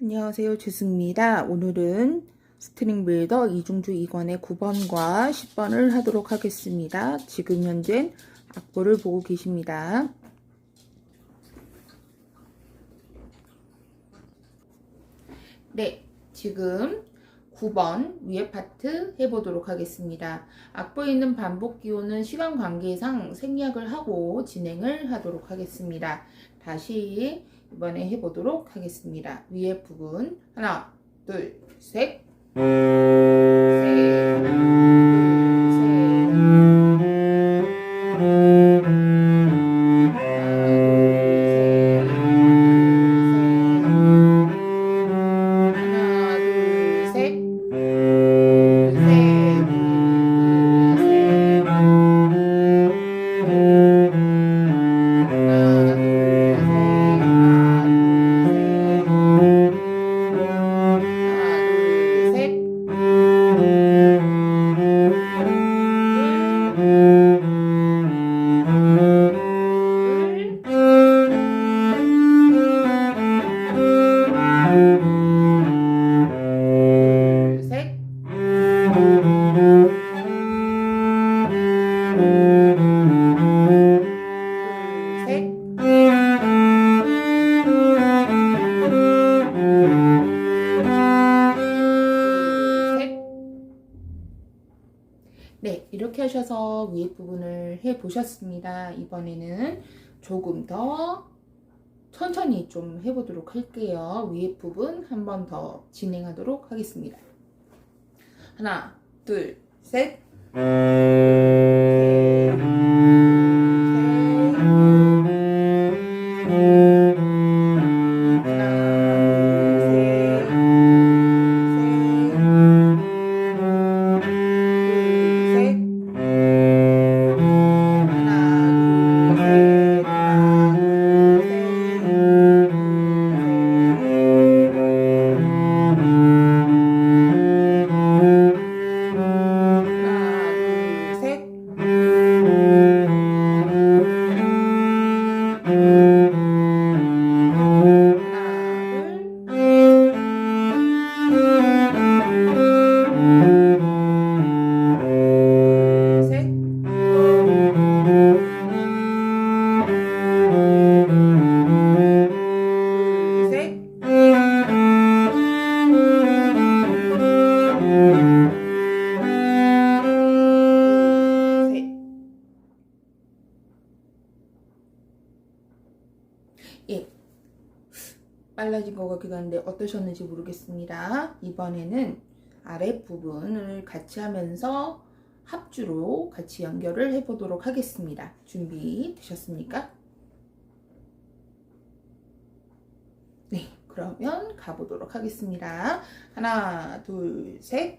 안녕하세요. 주승입니다. 오늘은 스트링 빌더 이중주 2권의 9번과 10번을 하도록 하겠습니다. 지금 현재 악보를 보고 계십니다. 네, 지금 9번 위에 파트 해보도록 하겠습니다. 악보에 있는 반복 기호는 시간 관계상 생략을 하고 진행을 하도록 하겠습니다. 다시 이번에 해보도록 하겠습니다. 위에 부분. 하나, 둘, 셋, 셋, 네, 이렇게 하셔서 위에 부분을 해 보셨습니다. 이번에는 조금 더 천천히 좀 해보도록 할게요. 위에 부분 한 번 더 진행하도록 하겠습니다. 하나, 둘, 셋. 빨라진 것 같기도 한데 어떠셨는지 모르겠습니다. 이번에는 아랫부분을 같이 하면서 합주로 같이 연결을 해보도록 하겠습니다. 준비 되셨습니까? 네, 그러면 가보도록 하겠습니다. 하나, 둘, 셋.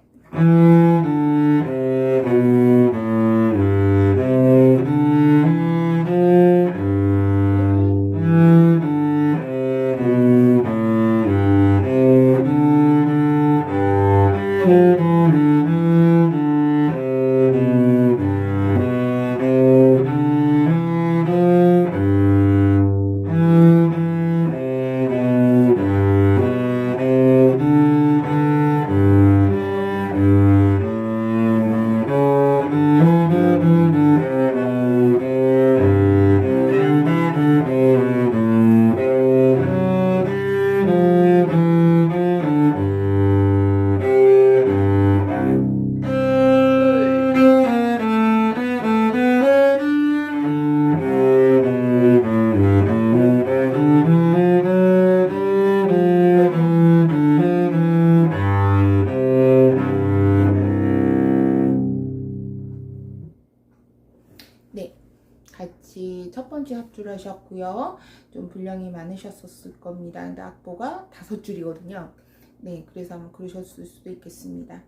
첫 번째 합주를 하셨고요. 좀 분량이 많으셨을 겁니다. 근데 악보가 다섯 줄이거든요. 네, 그래서 아마 그러셨을 수도 있겠습니다.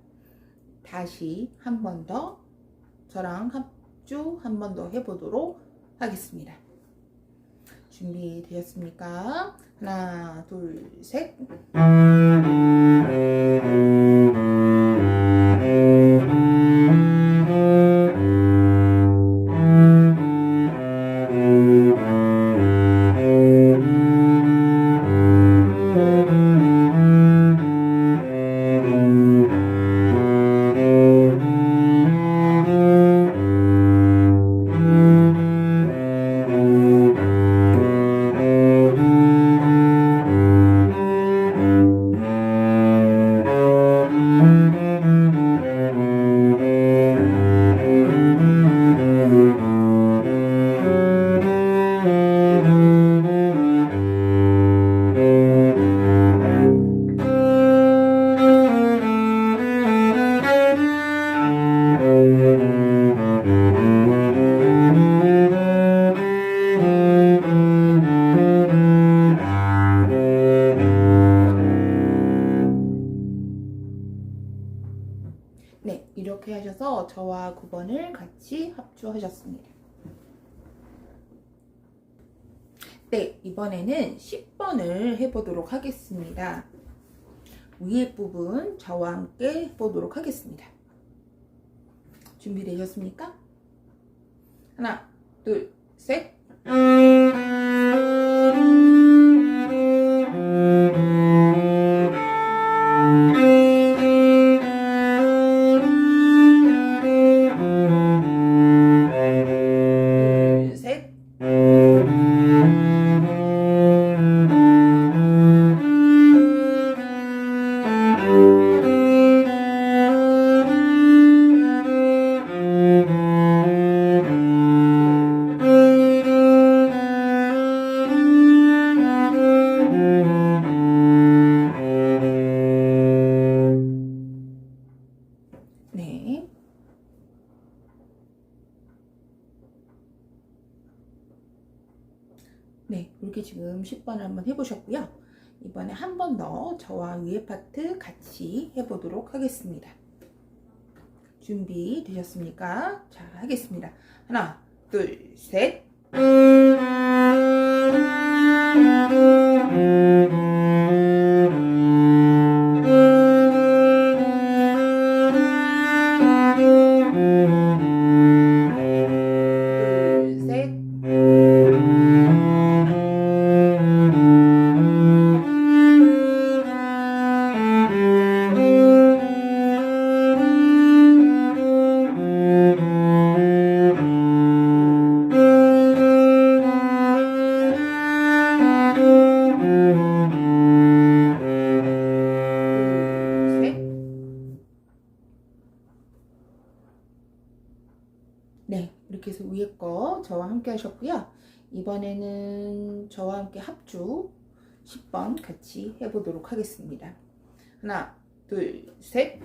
다시 한 번 더 저랑 합주 한 번 더 해보도록 하겠습니다. 준비되셨습니까? 하나, 둘, 셋. Música 하셔서 저와 9번을 같이 합주하셨습니다. 네, 이번에는 10번을 해보도록 하겠습니다. 위에 부분 저와 함께 해보도록 하겠습니다. 준비되셨습니까? 하나, 둘, 셋. 둘, 이렇게 지금 10번을 한번 해보셨고요. 이번에 한 번 더 저와 위에 파트 같이 해보도록 하겠습니다. 준비 되셨습니까? 자, 하겠습니다. 하나, 둘, 셋. 함께 하셨고요. 이번에는 저와 함께 합주 10번 같이 해보도록 하겠습니다. 하나, 둘, 셋.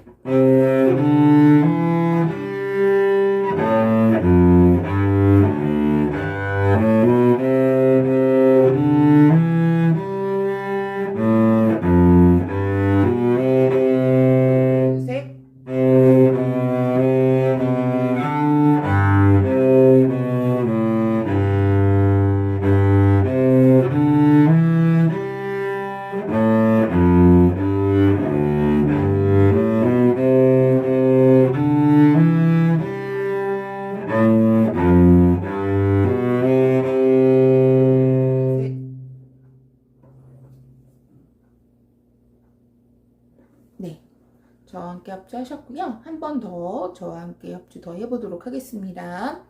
합주하셨고요. 한 번 더 저와 함께 합주 더 해보도록 하겠습니다.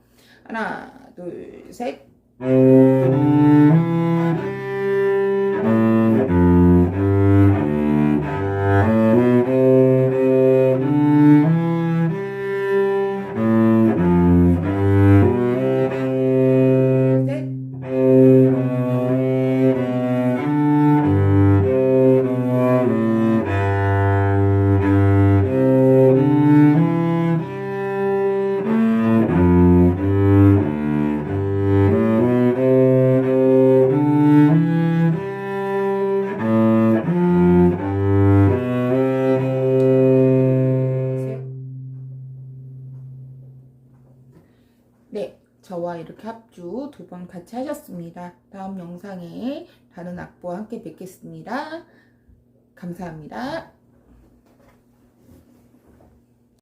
하나, 둘, 셋. 셋. 저와 이렇게 합주 두 번 같이 하셨습니다. 다음 영상에 다른 악보와 함께 뵙겠습니다. 감사합니다.